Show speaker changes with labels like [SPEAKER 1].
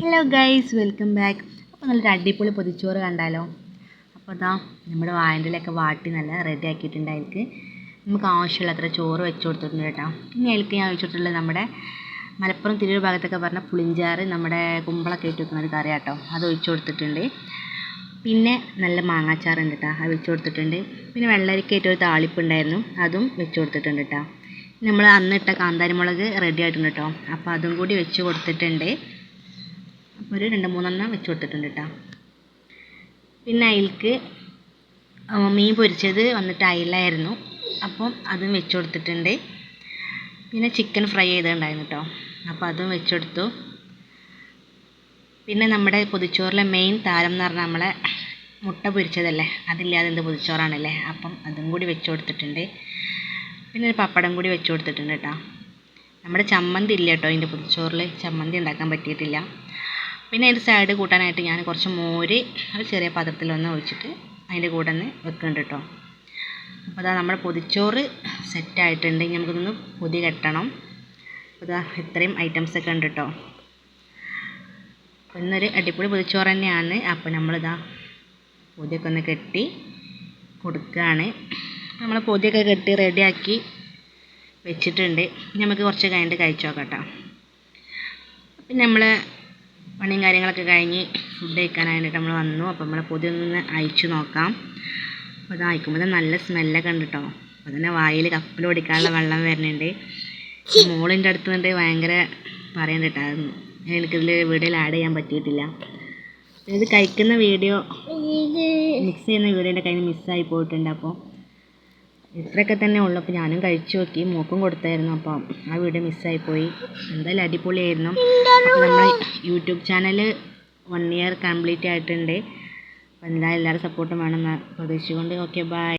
[SPEAKER 1] Hello guys welcome back അപ്പോൾ നല്ലൊരു അടിപൊളി പൊതിച്ചോറ് കണ്ടാലോ? അപ്പോൾ അതാ നമ്മുടെ വായന്റെലൊക്കെ വാട്ടി നല്ല റെഡി ആക്കിയിട്ടുണ്ട് നമുക്ക് ആവശ്യമുള്ള അത്ര ചോറ് വെച്ച് കൊടുത്തിട്ടുണ്ട് കേട്ടോ. ഇനി അതിലേക്ക് ഞാൻ വെച്ചിട്ടുള്ളത് നമ്മുടെ മലപ്പുറം തിരൂർ ഭാഗത്തൊക്കെ പറഞ്ഞ പുളിഞ്ചാറ് നമ്മുടെ കുമ്പളൊക്കെ ഇട്ട് വെക്കുന്ന ഒരു കറി കേട്ടോ. അത് ഒഴിച്ച് കൊടുത്തിട്ടുണ്ട്. പിന്നെ നല്ല മാങ്ങാച്ചാറുണ്ട് കേട്ടോ അത് വെച്ച് കൊടുത്തിട്ടുണ്ട്. പിന്നെ വെള്ളരിക്കായിട്ട് ഒരു താളിപ്പ് ഉണ്ടായിരുന്നു അതും വെച്ച് കൊടുത്തിട്ടുണ്ട് കേട്ടോ. നമ്മൾ അന്നിട്ട കാന്താരിമുളക് റെഡി ആയിട്ടുണ്ട് കേട്ടോ. അപ്പോൾ അതും കൂടി വെച്ച് കൊടുത്തിട്ടുണ്ട്. ഒരു രണ്ട് മൂന്നെണ്ണം വെച്ച് കൊടുത്തിട്ടുണ്ട് കേട്ടോ പിന്നെ അതിലേക്ക് മീൻ പൊരിച്ചത് വന്നിട്ട് അയിലായിരുന്നു. അപ്പം അതും വെച്ച് കൊടുത്തിട്ടുണ്ട്. പിന്നെ ചിക്കൻ ഫ്രൈ ചെയ്തിട്ടുണ്ടായിരുന്നു കേട്ടോ അപ്പോൾ അതും വെച്ച് കൊടുത്തു. പിന്നെ നമ്മുടെ പൊതിച്ചോറിലെ മെയിൻ താരം എന്ന് പറഞ്ഞാൽ നമ്മളെ മുട്ട പൊരിച്ചതല്ലേ? അതില്ലാതെ എന്ത് പൊതിച്ചോറാണല്ലേ? അപ്പം അതും കൂടി വെച്ച് കൊടുത്തിട്ടുണ്ട്. പിന്നെ ഒരു പപ്പടം കൂടി വെച്ച് കൊടുത്തിട്ടുണ്ട് കേട്ടോ നമ്മുടെ ചമ്മന്തി ഇല്ല കേട്ടോ അതിന്റെ പൊതിച്ചോറിൽ ചമ്മന്തി ഉണ്ടാക്കാൻ പറ്റിയിട്ടില്ല. പിന്നെ അതിന്റെ സൈഡ് കൂട്ടാനായിട്ട് ഞാൻ കുറച്ച് മോര് ഒരു ചെറിയ പാത്രത്തിലൊന്ന് ഒഴിച്ചിട്ട് അതിന്റെ കൂടെ ഒന്ന് വെക്കുന്നുണ്ട് കേട്ടോ അപ്പോൾ അതാ നമ്മുടെ പൊതിച്ചോറ് സെറ്റായിട്ടുണ്ട് ഇനി നമുക്കൊന്ന് പൊതി കെട്ടണം. ഇതാ ഇത്രയും ഐറ്റംസൊക്കെ ഉണ്ട് കേട്ടോ ഇന്നൊരു അടിപൊളി പൊതിച്ചോറ് തന്നെയാണ്. അപ്പോൾ നമ്മളിതാ പൊതിയൊക്കെ ഒന്ന് കെട്ടി കൊടുക്കുകയാണ് നമ്മൾ പൊതിയൊക്കെ കെട്ടി റെഡിയാക്കി വെച്ചിട്ടുണ്ട്. നമുക്ക് കുറച്ച് കഴിഞ്ഞിട്ട് കഴിച്ചു നോക്കാം കേട്ടോ പിന്നെ നമ്മൾ പണിയും കാര്യങ്ങളൊക്കെ കഴിഞ്ഞ് ഫുഡ് കഴിക്കാനായിട്ട് നമ്മൾ വന്നു. അപ്പോൾ നമ്മൾ പൊതി ഒന്ന് അയച്ചു നോക്കാം അപ്പോൾ അത് അയക്കുമ്പോൾ നല്ല സ്മെല്ലൊക്കെ ഉണ്ട് കേട്ടോ അപ്പോൾ തന്നെ വായിൽ കപ്പൽ ഓടിക്കാനുള്ള വെള്ളം വരുന്നുണ്ട്. മോളിന്റെ അടുത്ത് നിന്നിട്ട് ഭയങ്കര പറയുന്നുണ്ട് കേട്ടോ എനിക്കിതിൽ വീഡിയോയിൽ ആഡ് ചെയ്യാൻ പറ്റിയിട്ടില്ല. ഇത് കഴിക്കുന്ന വീഡിയോ മിക്സ് ചെയ്യുന്ന വീഡിയോന്റെ കയ്യിൽ മിസ്സായി പോയിട്ടുണ്ട് അപ്പോൾ ഇത്രയൊക്കെ തന്നെ ഉള്ളൂ അപ്പോൾ ഞാനും കഴിച്ചു നോക്കി മോക്കും കൊടുത്തായിരുന്നു. അപ്പം ആ വീഡിയോ മിസ്സായി പോയി എന്തായാലും അടിപൊളിയായിരുന്നു. അപ്പോൾ നമ്മൾ YouTube channel one year complete ആയിട്ടുണ്ട്. അപ്പോൾ എന്തായാലും എല്ലാവരും സപ്പോർട്ടും വേണമെന്ന് പ്രതീക്ഷിച്ചുകൊണ്ട് ഓക്കെ ബൈ